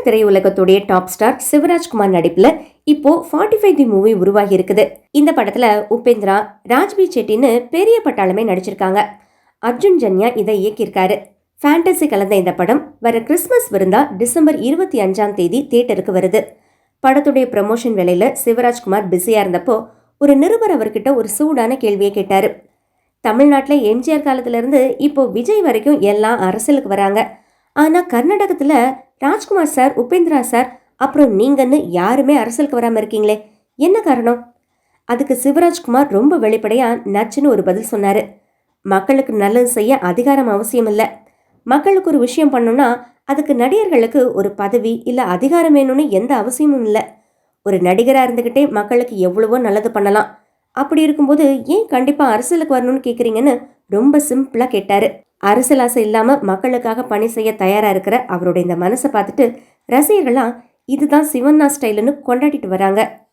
கன்னட திரையுலகத்துடைய top star Shivarajkumar நடிப்புல இப்போ 45 ஃபைவ் தி மூவி உருவாகி இருக்குது இந்த படத்துல உபேந்திரா ராஜ்பி செட்டின்னு பெரிய பட்டாளமே நடிச்சிருக்காங்க. அர்ஜுன் ஜன்யா இதை இயக்கியிருக்காரு. ஃபேண்டசி கலந்த இந்த படம் வர கிறிஸ்மஸ் விருந்தா டிசம்பர் இருபத்தி அஞ்சாம் தேதி தியேட்டருக்கு வருது. படத்துடைய ப்ரமோஷன் வேலையில சிவராஜ்குமார் பிஸியா இருந்தப்போ ஒரு நிருபர் அவர்கிட்ட ஒரு சூடான கேள்வியை கேட்டாரு. தமிழ்நாட்டில் எம்ஜிஆர் காலத்துல இருந்து இப்போ விஜய் வரைக்கும் எல்லாம் அரசியலுக்கு வராங்க. ஆனால் கர்நாடகத்தில் ராஜ்குமார் சார் உபேந்திரா சார் அப்புறம் நீங்கன்னு யாருமே அரசியலுக்கு வராமல் இருக்கீங்களே? என்ன காரணம்? அதுக்கு சிவராஜ்குமார் ரொம்ப வெளிப்படையாக நச்சுன்னு ஒரு பதில் சொன்னார். மக்களுக்கு நல்லது செய்ய அதிகாரம் அவசியம் இல்லை மக்களுக்கு ஒரு விஷயம் பண்ணோன்னா அதுக்கு நடிகர்களுக்கு ஒரு பதவி இல்லை அதிகாரம் வேணும்னு எந்த அவசியமும் இல்லை. ஒரு நடிகராக இருந்துக்கிட்டே மக்களுக்கு எவ்வளவோ நல்லது பண்ணலாம். அப்படி இருக்கும்போது ஏன் கண்டிப்பாக அரசியலுக்கு வரணும்னு கேட்குறீங்கன்னு ரொம்ப சிம்பிளாக கேட்டார். அரசியல் ஆசை இல்லாமல் மக்களுக்காக பணி செய்ய தயாராக இருக்கிற அவருடைய இந்த மனசை பார்த்துட்டு ரசிகர்களாம் இதுதான் சிவண்ணா ஸ்டைலுன்னு கொண்டாடிட்டு வராங்க.